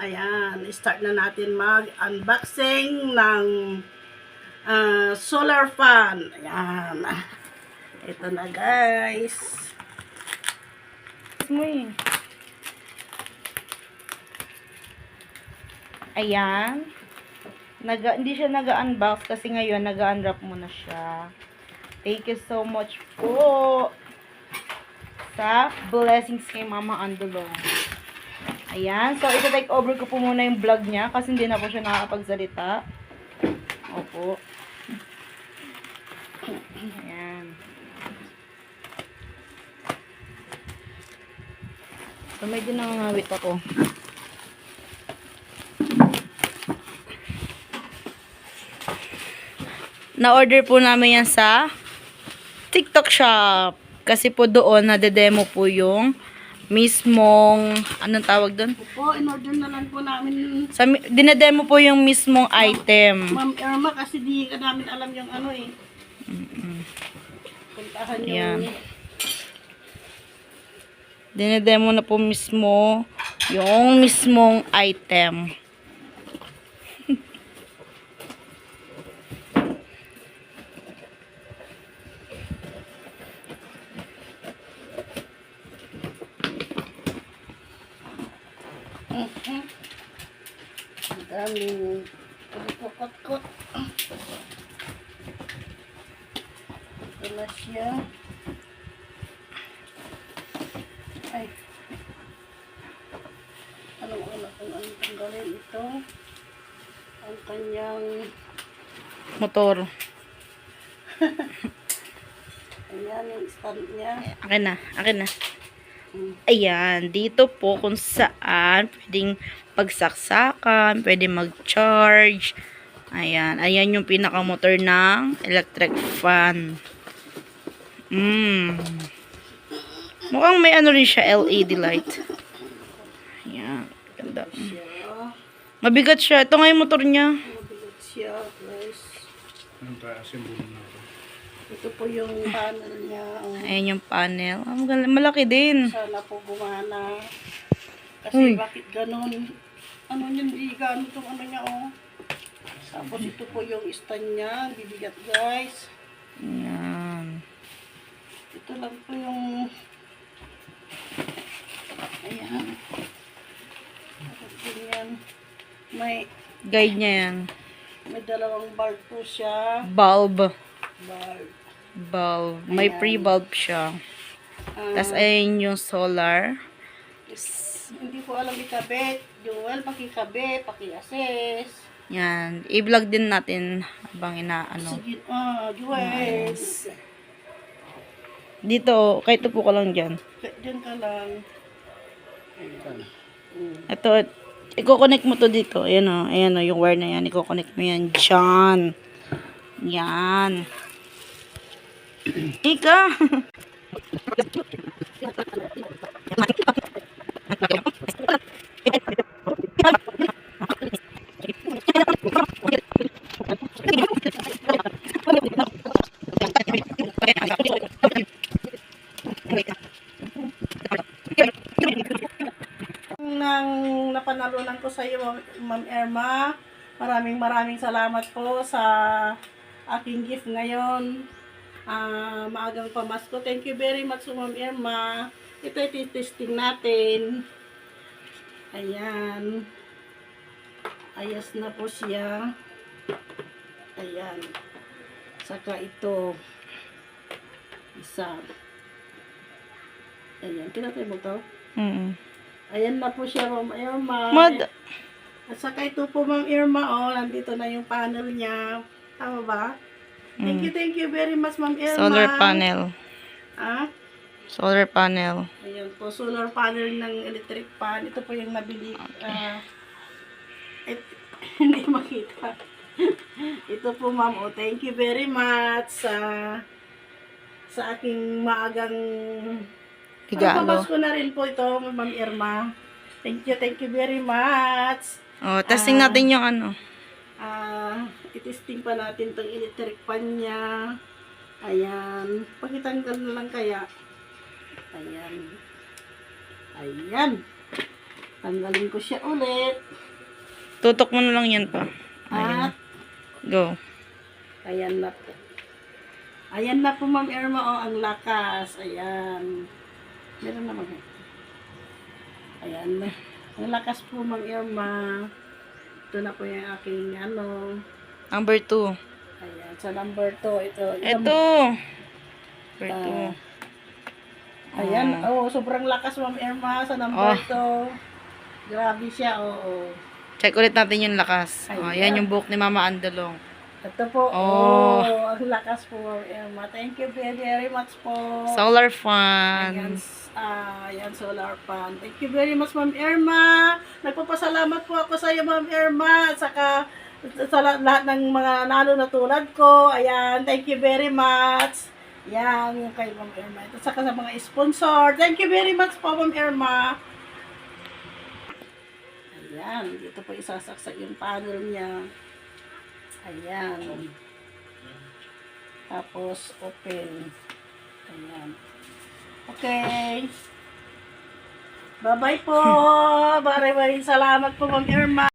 Ayan, start na natin mag-unboxing ng ah, solar fan. Ayan. Ito na guys. Ayan. Naga, hindi siya naga-unbox kasi ngayon naga-unwrap muna siya. Thank you so much po sa blessings kay Mama Andulong. Ayan. So, ito take over ko po muna yung vlog niya kasi hindi na po siya nakakapagsalita. Opo. Ayan. So, medyo nangangawit ako. Na-order po namin yan sa TikTok shop. Kasi po doon, nade-demo po yung mismong, anong tawag doon? Po, in-order na lang po namin Sa, dinedemo po yung mismong item. Ma'am Irma kasi di ka namin alam yung ano eh. Puntahan yung Ayan. Dinedemo na po mismo yung mismong item. Daming kot-kot. Ito na siya. Ay. Ano ano kung ano tanggalin ito? Ang kanyang Motor. ayan yung stand niya. Akin na, akin na. Ayan, dito po kung saan pwedeng pagsaksakan, pwede mag-charge. Ayan, ayan yung pinakamotor ng electric fan. Mm. Mukhang may ano rin siya, LED light. Ayan, ganda. Mabigat siya. Ito nga yung motor niya. Mabigat siya, guys. Anong ka-assemble natin? Ito po yung panel niya. Oh. Ayan yung panel. Maganda- malaki din. Sana po gumana. Kasi Uy. bakit ganun? Ano yun, di gano itong ano niya, oh. Tapos ito po yung stand niya. Bibigat, guys. Ayan. Ito lang po yung... Ayan. Tapos ganyan. May, Guide niya yan. may dalawang bulb po siya. Bulb. Bulb. Bulb. May Ayan. pre-bulb siya. Ah, Tapos ayan yung solar. is- hindi ko alam ikabit. Joel, pakikabit, paki-assess. Yan. I-vlog din natin habang inaano. Sige, ah, Joel. Dito, kahit upo ka lang dyan. Diyan ka lang. Ito, i-connect mo to dito. Ayan o, ayan o, yung wire na yan. I-connect mo yan dyan. Yan. Ika. Nang napanalunan ko sa iyo, Ma'am Irma, maraming maraming salamat po sa aking gift ngayon. Ah, maagang pamasko. Thank you very much, Ma'am Irma. Ito ay testing natin. Ayan. Ayos na po siya. Ayan. Saka ito. Isa. Ayan. Kinatay mo to? Mm. Ayan na po siya, Ma'am Irma. Mad, At saka ito po, Ma'am Irma, oh, nandito na yung panel niya. Tama ba? Thank you, thank you very much, Ma'am Irma. Mm. solar panel. Ah? Solar panel. Ayan po, solar panel ng electric fan. Ito po yung nabili. ah, et- hindi makita. ito po, Ma'am. Oh, thank you very much sa sa aking maagang Regalo. Pagpapas ko na rin po ito, Ma'am Irma. Thank you, thank you very much. Oh, testing Ah. natin yung ano. Ah, itesting pa natin tong electric fan niya. Ayan. Pakitanggal na lang kaya. Ayan. Ayan. Tanggalin ko siya ulit. Tutok mo na lang yan pa. At, Go. ayan na po. Ayan na po, Ma'am Irma, oh, ang lakas. Ayan. Meron naman. Ayan na. Ang lakas po, Ma'am Irma. Ito na po yung aking, ano, Number 2. ayan, sa number 2, ito. Ito. Number 2. Ayan, oh, sobrang lakas, Ma'am Irma, sa number 2. Grabe siya, oo. Check ulit natin yung lakas. Oh, Ayan. yan yung buhok ni Mama Andalong. Ito po, Oh. oh, ang lakas po, Ma'am Irma. Thank you very, very much po. Solar Ayan, fan. ah, ayan, solar pan. Thank you very much, Ma'am Irma. Nagpapasalamat po ako sa iyo, Ma'am Irma. At saka sa la- lahat ng mga nalo na tulad ko. Ayan, thank you very much. Yan, yung kay Ma'am Irma. At saka sa mga sponsor. Thank you very much po, Ma'am Irma. Ayan, dito po isasaksak yung panel niya. Ayan. Tapos, open. Ayan. Okay. Bye-bye po. Maraming salamat po, Ma'am Irma.